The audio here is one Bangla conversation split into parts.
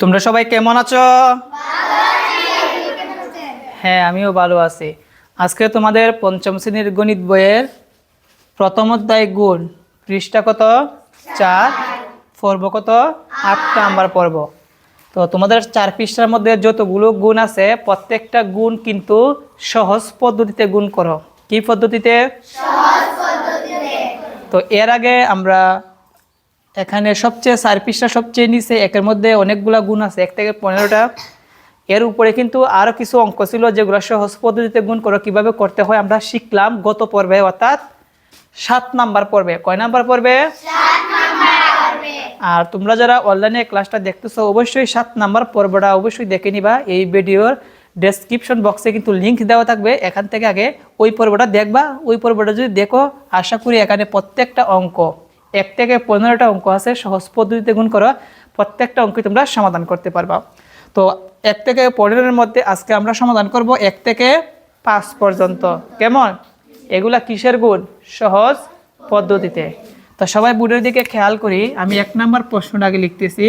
তোমরা সবাই কেমন আছো? হ্যাঁ আমিও ভালো আছি। আজকে তোমাদের পঞ্চম শ্রেণির গণিত বইয়ের প্রথম অধ্যায় গুণ। পৃষ্ঠা কত? চার। পর্ব কত? আটটা নাম্বার পর্ব। তো তোমাদের চার পৃষ্ঠার মধ্যে যতগুলো গুণ আছে প্রত্যেকটা গুণ কিন্তু সহজ পদ্ধতিতে গুণ করো। কি পদ্ধতিতে? তো এর আগে আমরা এখানে সবচেয়ে পৃষ্ঠা সবচেয়ে নিচে একের মধ্যে অনেকগুলা গুণ আছে এক থেকে পনেরোটা। এর উপরে কিন্তু আরও কিছু অঙ্ক ছিল যেগুলো সহজ পদ্ধতিতে গুণ করো কীভাবে করতে হয় আমরা শিখলাম গত পর্বে অর্থাৎ সাত নাম্বার পর্বে। কয় নাম্বার পর্বে? আর তোমরা যারা অনলাইনে ক্লাসটা দেখতেছো অবশ্যই সাত নাম্বার পর্বটা অবশ্যই দেখে নিবা। এই ভিডিওর ডেসক্রিপশন বক্সে কিন্তু লিঙ্ক দেওয়া থাকবে। এখান থেকে আগে ওই পর্বটা দেখবা। ওই পর্বটা যদি দেখো আশা করি এখানে প্রত্যেকটা অঙ্ক এক থেকে পনেরোটা অঙ্ক আছে, সহজ পদ্ধতিতে গুণ করো, প্রত্যেকটা অঙ্কই তোমরা সমাধান করতে পারবা। তো এক থেকে পনেরোর মধ্যে আজকে আমরা সমাধান করব এক থেকে পাঁচ পর্যন্ত। কেমন? এগুলা কিসের গুণ? সহজ পদ্ধতিতে। তো সবাই বুড়ের দিকে খেয়াল করি, আমি এক নম্বর প্রশ্নটা আগে লিখতেছি।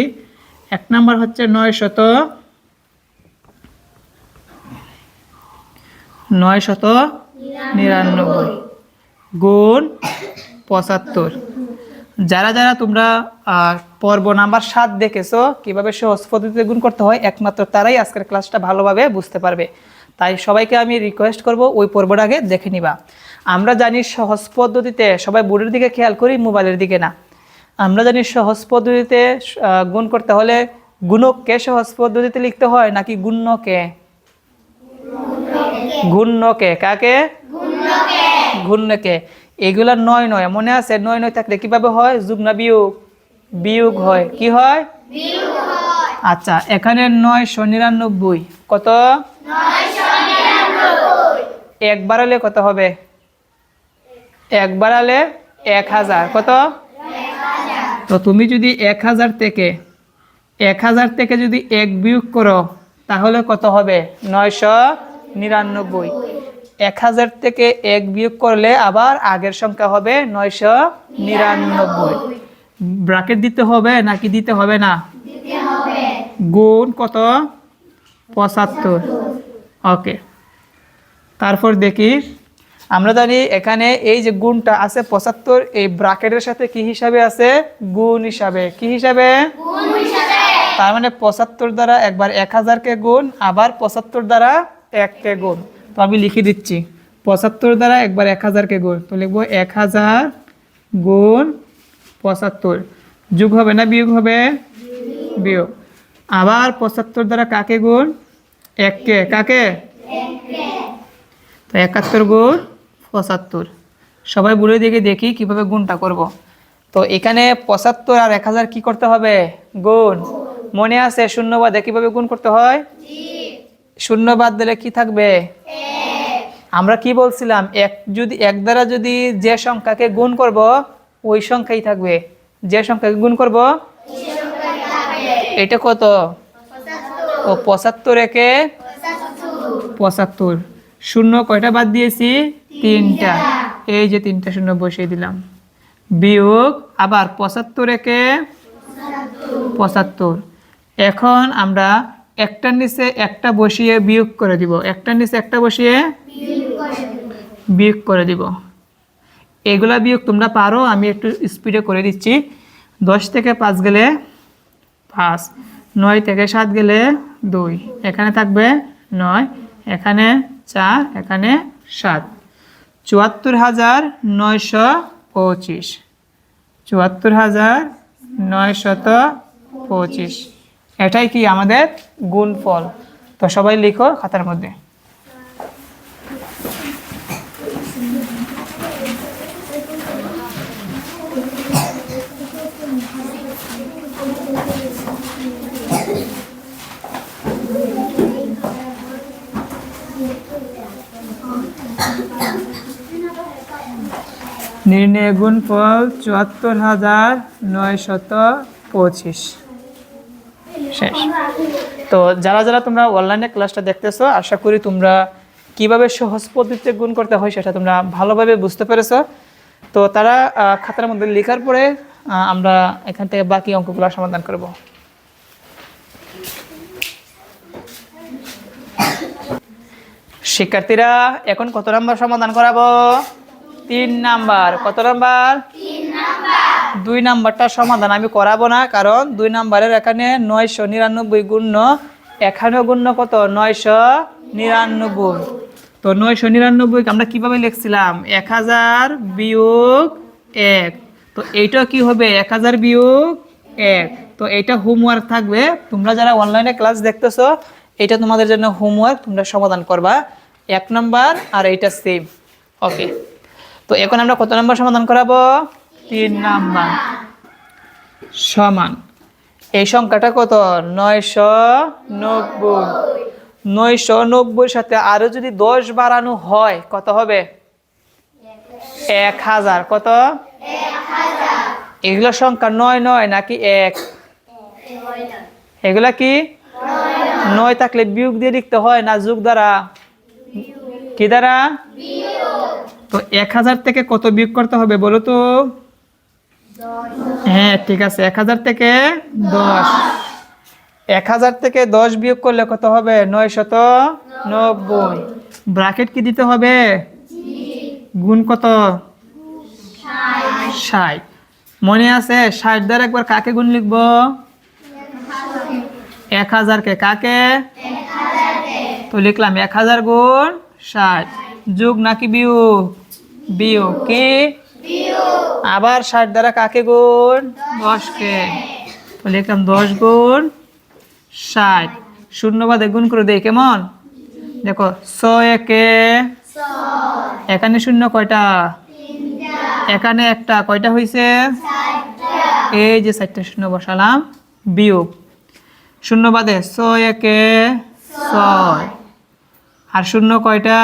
এক নম্বর হচ্ছে নয় শত নয় শত নিরানব্বই। গুণ পঁচাত্তর। যারা যারা তোমরা পর্ব নাম্বার সাত দেখেছ কীভাবে সহজ পদ্ধতিতে গুণ করতে হয় একমাত্র তারাই আজকের ক্লাসটা ভালোভাবে বুঝতে পারবে। তাই সবাইকে আমি রিকোয়েস্ট করব ওই পর্বটা আগে দেখে নিবা। আমরা জানি সহজ পদ্ধতিতে সবাই বোর্ডের দিকে খেয়াল করি মোবাইলের দিকে না। আমরা জানি সহজ পদ্ধতিতে গুণ করতে হলে গুণককে সহজ পদ্ধতিতে লিখতে হয় নাকি গুণ্যকে? গুণ্যকে। কাকে? ঘূর্ণকে এগুলা নয় নয় মনে আছে? নয় নয় থাকলে কীভাবে হয়? যুগ না বিয়োগ? বিয়োগ হয়। কি হয়? আচ্ছা এখানে নয়শো নিরানব্বই। কত? এক বাড়ালে কত হবে? এক বাড়ালে এক হাজার। কত? তো তুমি যদি এক হাজার থেকে এক হাজার থেকে যদি এক বিয়োগ করো তাহলে কত হবে? নয়শো নিরানব্বই। এক হাজার থেকে এক বিয়োগ করলে আবার আগের সংখ্যা হবে নয়শো নিরানব্বই। ব্রাকেট দিতে হবে নাকি দিতে হবে না? গুণ কত? পঁচাত্তর। ওকে। তারপর দেখি আমরা জানি এখানে এই যে গুণটা আছে পঁচাত্তর এই ব্রাকেটের সাথে কি হিসাবে আছে? গুণ হিসাবে। কি হিসাবে। তার মানে পঁচাত্তর দ্বারা একবার এক হাজারকে গুণ আবার পঁচাত্তর দ্বারা এককে গুণ। তো আমি লিখে দিচ্ছি। পঁচাত্তর দ্বারা একবার এক হাজারকে গুণ। তো লিখব এক হাজার গুণ পঁচাত্তর। যোগ হবে না, বিয়োগ হবে? বিয়োগ। আবার পঁচাত্তর দ্বারা কাকে গুণ? এককে। কাকে? তো একাত্তর গুণ পঁচাত্তর। সবাই বলে দিকে দেখি কীভাবে গুণটা করব। তো এখানে পঁচাত্তর আর এক হাজার কী করতে হবে? গুণ। মনে আছে শূন্য বাদে কীভাবে গুণ করতে হয়? শূন্য বাদ দিলে কি থাকবে? আমরা কি বলছিলাম? এক যদি, এক দ্বারা যদি যে সংখ্যাকে গুণ করব, ওই সংখ্যাই থাকবে। যে সংখ্যাকে গুণ করব, এটা কত? ও, পঁচাত্তর একে পঁচাত্তর। শূন্য কয়টা বাদ দিয়েছি? তিনটা। এই যে তিনটা শূন্য বসিয়ে দিলাম। বিয়োগ আবার পঁচাত্তর একে পঁচাত্তর। এখন আমরা একটার নিচে একটা বসিয়ে বিয়োগ করে দিব। একটার নিচে একটা বসিয়ে বিয়োগ করে দিব। এগুলা বিয়োগ তোমরা পারো, আমি একটু স্পিডে করে দিচ্ছি। দশ থেকে পাঁচ গেলে পাঁচ, নয় থেকে সাত গেলে দুই, এখানে থাকবে নয়, এখানে চার, এখানে সাত। চুয়াত্তর হাজার নয়শো পঁচিশ। চুয়াত্তর হাজার নয়শত পঁচিশ। এটাই কি আমাদের গুণফল? তো সবাই লিখো খাতার মধ্যে। নির্ণয় গুণফল চুয়াত্তর হাজার নয়শত পঁচিশ। শেষ। তো যারা যারা তোমরা অনলাইনে ক্লাসটা দেখতেছো, আশা করি তোমরা কীভাবে সহজ পদ্ধতিতে গুণ করতে হয় সেটা তোমরা ভালোভাবে বুঝতে পেরেছ। তো তারা খাতার মধ্যে লেখার পরে আমরা এখান থেকে বাকি অঙ্কগুলো সমাধান করব। শিক্ষার্থীরা, এখন কত নাম্বার সমাধান করাবো? তিন নাম্বার। কত নাম্বার? তিন নাম্বার। দুই নাম্বারটা সমাধান আমি করাবো না, কারণ দুই নাম্বারের এখানে নয়শো নিরানব্বই গুণ্য এখানেও গুণ্য কত? নয়শো নিরানব্বই। তো নয়শো নিরানব্বই আমরা কীভাবে লিখছিলাম? এক হাজার বিয়োগ এক। তো এইটা কি হবে? এক হাজার বিয়োগ এক। তো এইটা হোমওয়ার্ক থাকবে। তোমরা যারা অনলাইনে ক্লাস দেখতেছো এটা তোমাদের জন্য হোমওয়ার্ক তোমরা সমাধান করবা। এক নাম্বার আর এইটা সেম ওকে তো এখন আমরা কত নাম্বার সমাধান করাবো? তিন নাম্বার। সমান। এই সংখ্যাটা কত? নয়শো নব্বই। নয়শো নব্বইয়ের সাথে আরও যদি দশ বাড়ানো হয়, কত হবে? এক হাজার। কত? এগুলো সংখ্যা নয় নয় নাকি এক? এগুলা কি? নয় থাকলে বিয়োগ দিয়ে লিখতে হয় না যুগ দ্বারা? কি দ্বারা? তো এক হাজার থেকে কত বিয়োগ করতে হবে বলো তো? হ্যাঁ ঠিক আছে। এক হাজার থেকে দশ। এক হাজার থেকে দশ বিয়োগ করলে কত হবে? নয় শত নব্বই। ব্রাকেট কি দিতে হবে? গুণ কত? ষাট। মনে আছে? ষাট দ্বারা একবার কাকে গুণ লিখব? এক হাজারকে কাকে? তো লিখলাম এক হাজার গুণ ষাট। যোগ নাকি বিয়োগ? বিয়োগ কি? আবার ষাট দ্বারা কাকে গুণ? দশকে। লিখলাম দশ গুণ ষাট। শূন্য বাদে গুণ করে দেই, কেমন? দেখো, ছয় একে এখানে শূন্য কয়টা? এখানে একটা, কয়টা হয়েছে এই যে চারটে শূন্য বসালাম, বিয়োগ। শূন্য বাদে ছয় একে ছয়। আর শূন্য কয়টা?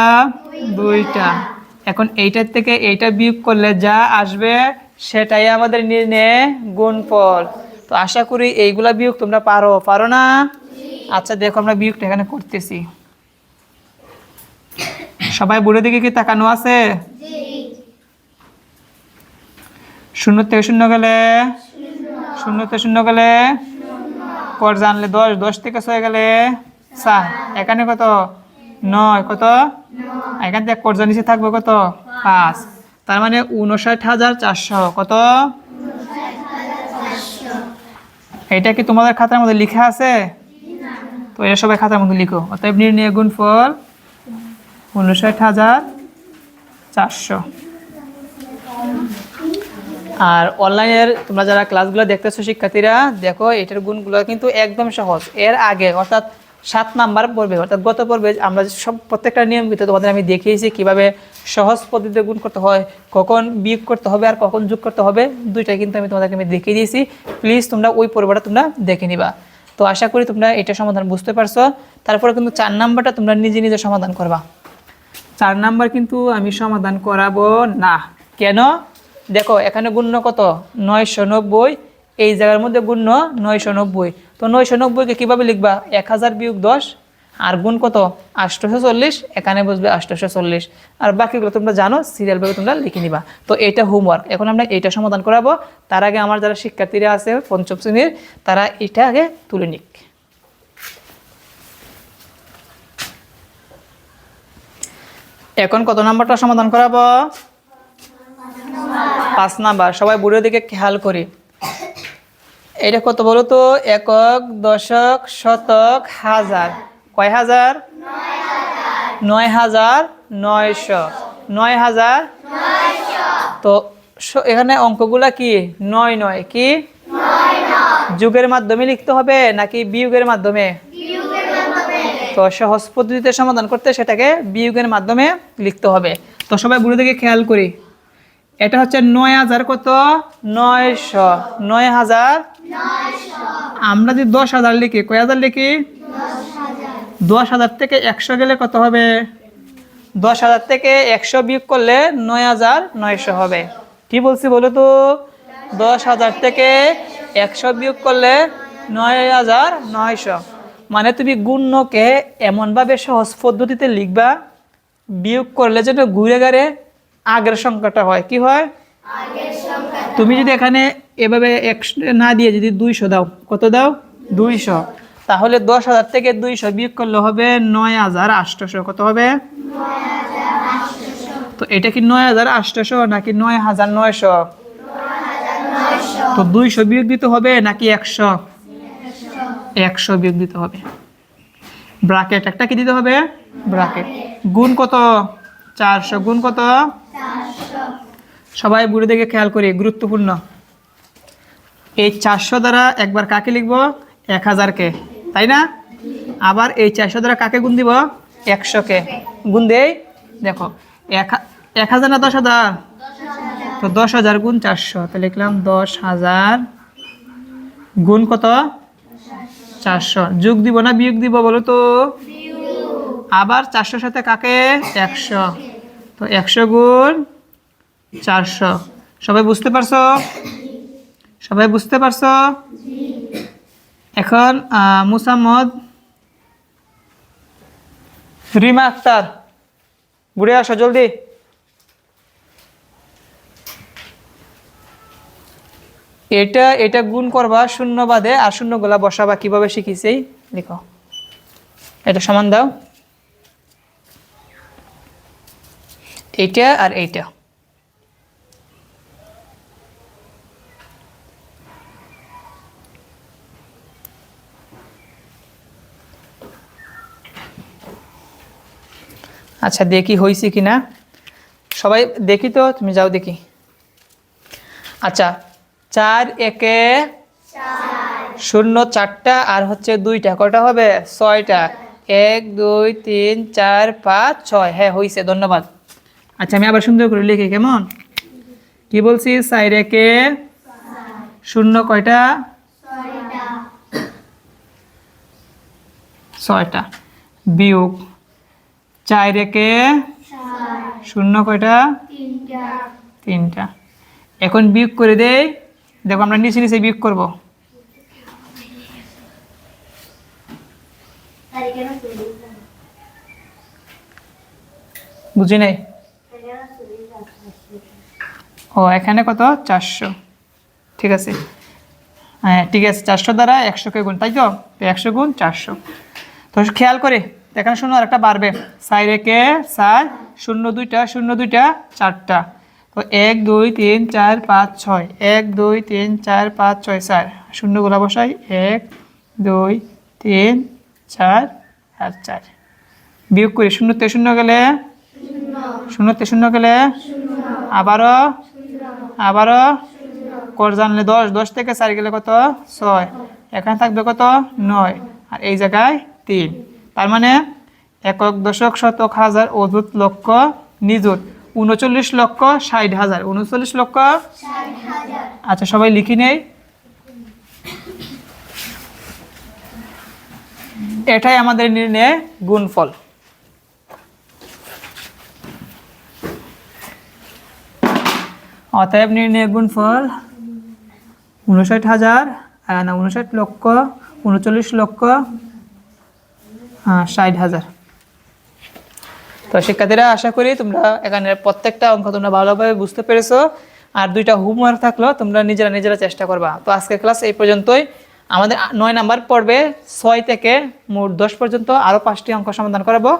দুইটা। এখন এইটার থেকে এইটা বিয়োগ করলে যা আসবে সেটাই আমাদের নির্ণয় গুণফল। তো আশা করি এইগুলা বিয়োগ তোমরা পারো পারো না? আচ্ছা দেখো আমরা বিয়োগটা এখানে করতেছি। সবাই বুড়ো দিকে কি তাকানো আছে? শূন্য থেকে শূন্য গেলে? শূন্য থেকে শূন্য গেলে? পর জানলে দশ দশ থেকে ছয় গেলে? চার। এখানে কত? নয়, কত? এখান থেকে কর্জা নিচে থাকবে কত? পাঁচ। তার মানে উনষাট হাজার চারশো, কত? এটা কি তোমাদের খাতার মধ্যে লেখা আছে? তো এটা সবাই খাতার মধ্যে লিখো। অতএব নির্ণয় গুণফল উনষাট হাজার চারশো। আর অনলাইনের তোমরা যারা ক্লাসগুলো দেখতেছো শিক্ষার্থীরা, দেখো এটার গুণগুলো কিন্তু একদম সহজ। এর আগে, অর্থাৎ সাত নাম্বার পর্বে, অর্থাৎ গত পর্বে আমরা সব প্রত্যেকটা নিয়মিত তোমাদের আমি দেখিয়েছি, কীভাবে সহজ পদ্ধতিতে গুণ করতে হয়, কখন বিয়োগ করতে হবে আর কখন যোগ করতে হবে দুইটাই কিন্তু আমি তোমাদেরকে আমি দেখিয়ে দিয়েছি। প্লিজ তোমরা ওই পর্বটা তোমরা দেখে নিবা। তো আশা করি তোমরা এটা সমাধান বুঝতে পারছ। তারপরে কিন্তু চার নাম্বারটা তোমরা নিজে নিজে সমাধান করবা। চার নাম্বার কিন্তু আমি সমাধান করাবো না। কেন? দেখো, এখানে গুণ্য কত? নয়শো নব্বই এই জায়গার মধ্যে গুণ্য নয়শো নব্বই তো নয়শো নব্বইকে কীভাবে লিখবা? এক হাজার বিয়োগ দশ, আর গুণ কত? আষ্টশো চল্লিশ এখানে বসবে আষ্টশো চল্লিশ আর বাকিগুলো তোমরা জানো, সিরিয়ালভাবে তোমরা লিখে নিবা। তো এইটা হোমওয়ার্ক এখন আমরা এইটা সমাধান করাবো। তার আগে আমার যারা শিক্ষার্থীরা আছে, পঞ্চম শ্রেণির, তারা এটা আগে তুলে নিক। এখন কত নাম্বারটা সমাধান করাবো? পাঁচ নাম্বার। সবাই বুড়োর দিকে খেয়াল করি। এটা কত বলো তো? একক, দশক, শতক, হাজার। কয় হাজার? নয় হাজার নয়শো। নয় হাজার তো এখানে অঙ্কগুলা কি? নয় নয় কি? যুগের মাধ্যমে লিখতে হবে নাকি বিয়োগের মাধ্যমে? তো সহজ পদ্ধতিতে সমাধান করতে সেটাকে বিয়োগের মাধ্যমে লিখতে হবে। তো সবাই বুড়ো দিকে খেয়াল করি। এটা হচ্ছে নয় হাজার কত? নয়শো। নয় হাজার আমরা যদি দশ হাজার লিখি, কয় হাজার লিখি? দশ হাজার থেকে একশো গেলে কত হবে? দশ হাজার থেকে একশো বিয়োগ করলে নয় হাজার নয়শো হবে। কি বলছি বলো তো? দশ হাজার থেকে একশো বিয়োগ করলে নয় হাজার নয়শো। মানে তুমি গুণ্যকে এমনভাবে সহজ পদ্ধতিতে লিখবা, বিয়োগ করলে যেন ঘুরে গেড়ে আগের সংখ্যাটা হয়। কি হয়? তুমি যদি এখানে এভাবে একশো না দিয়ে যদি দুইশো দাও, কত দাও? দুইশো। তাহলে দশ হাজার থেকে দুইশো বিয়োগ করলে হবে নয় হাজার আটশোশো কত হবে? তো এটা কি নয় হাজার আটশোশো নাকি নয় হাজার নয়শো? তো দুইশো বিয়োগ দিতে হবে নাকি একশো? একশো বিয়োগ দিতে হবে। ব্রাকেট একটা কি দিতে হবে? ব্রাকেট গুণ কত? চারশো। গুণ কত? সবাই বুড়ো দিকে খেয়াল করি, গুরুত্বপূর্ণ। এই চারশো দ্বারা একবার কাকে লিখব? এক হাজারকে। তাই না? আবার এই চারশো দ্বারা কাকে গুণ দিব? একশোকে। গুণ দেই, দেখো, এক এক হাজার না দশ হাজার? তো দশ হাজার গুণ চারশো। তো লিখলাম দশ হাজার গুণ কত? চারশো। যোগ দিব না বিয়োগ দিব বলো তো? আবার চারশোর সাথে কাকে? একশো। তো একশো গুণ চারশো। সবাই বুঝতে পারছ? সবাই বুঝতে পারছ? এখন মুসাম্মদ রিমা আক্তার, ঘুরে আসো জলদি। এটা এটা গুণ করবা শূন্য বাদে আর শূন্যগুলা বসাবা কীভাবে শিখিছি লিখো এটা সমান দাও। এইটা আর এইটা। আচ্ছা দেখি হয়েছে কি না সবাই দেখি তো, তুমি যাও দেখি। আচ্ছা চার একে শূন্য চারটা আর হচ্ছে দুইটা কটা হবে? ছয়টা। এক, দুই, তিন, চার, পাঁচ, ছয়। হ্যাঁ হয়েছে ধন্যবাদ। আচ্ছা আমি আবার সুন্দর করে লিখি, কেমন? কি বলছি? চার একে শূন্য কয়টা? ছয়টা। বিয়োগ চার একে শূন্য কয়টা? তিনটা। এখন বিয়োগ করে দেই। দেখো আমরা নিচে নিচে বিয়োগ করব। বুঝি নাই? ও, এখানে কত? চারশো। ঠিক আছে। হ্যাঁ ঠিক আছে। চারশো দ্বারা একশোকে গুণ, তাই তো? একশো গুণ চারশো। তো খেয়াল করে। এখানে শূন্য আরেকটা বাড়বে। সাই রেখে সাই শূন্য দুইটা শূন্য দুইটা, চারটা। তো এক, দুই, তিন, চার, পাঁচ, ছয়। এক, দুই, তিন, চার, পাঁচ, ছয় চার শূন্যগুলো বসাই। এক, দুই, তিন, চার, আর চার। বিয়োগ করি। শূন্যতে শূন্য গেলে? শূন্যতে শূন্য গেলে? আবারও? আবারও? কর জানলে দশ। দশ থেকে চার গেলে কত? ছয়। এখানে থাকবে কত? নয়। আর এই জায়গায় তিন। তার মানে একক দশক শতক হাজার অযুত লক্ষ নিযুত, উনচল্লিশ লক্ষ ষাট হাজার। উনচল্লিশ লক্ষ আচ্ছা সবাই লিখি নেই। এটাই আমাদের নির্ণয় গুণফল। অতএব নির্ণয় গুণফল উনষাট হাজার না, উনষাট লক্ষ, উনচল্লিশ লক্ষ ষাট হাজার। তো শিক্ষার্থীরা, আশা করি তোমরা এখানে প্রত্যেকটা অঙ্ক তোমরা ভালোভাবে বুঝতে পেরেছ। আর দুইটা হোমওয়ার্ক থাকল, তোমরা নিজেরা নিজেরা চেষ্টা করবা। তো আজকের ক্লাস এই পর্যন্তই। আমাদের নয় নাম্বার পর্বে ছয় থেকে মোট দশ পর্যন্ত আরও পাঁচটি অঙ্ক সমাধান করাবো।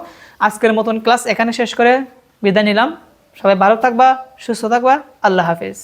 আজকের মতন ক্লাস এখানে শেষ করে বিদায় নিলাম। সবাই ভালো থাকবা, সুস্থ থাকবা। আল্লাহ হাফিজ।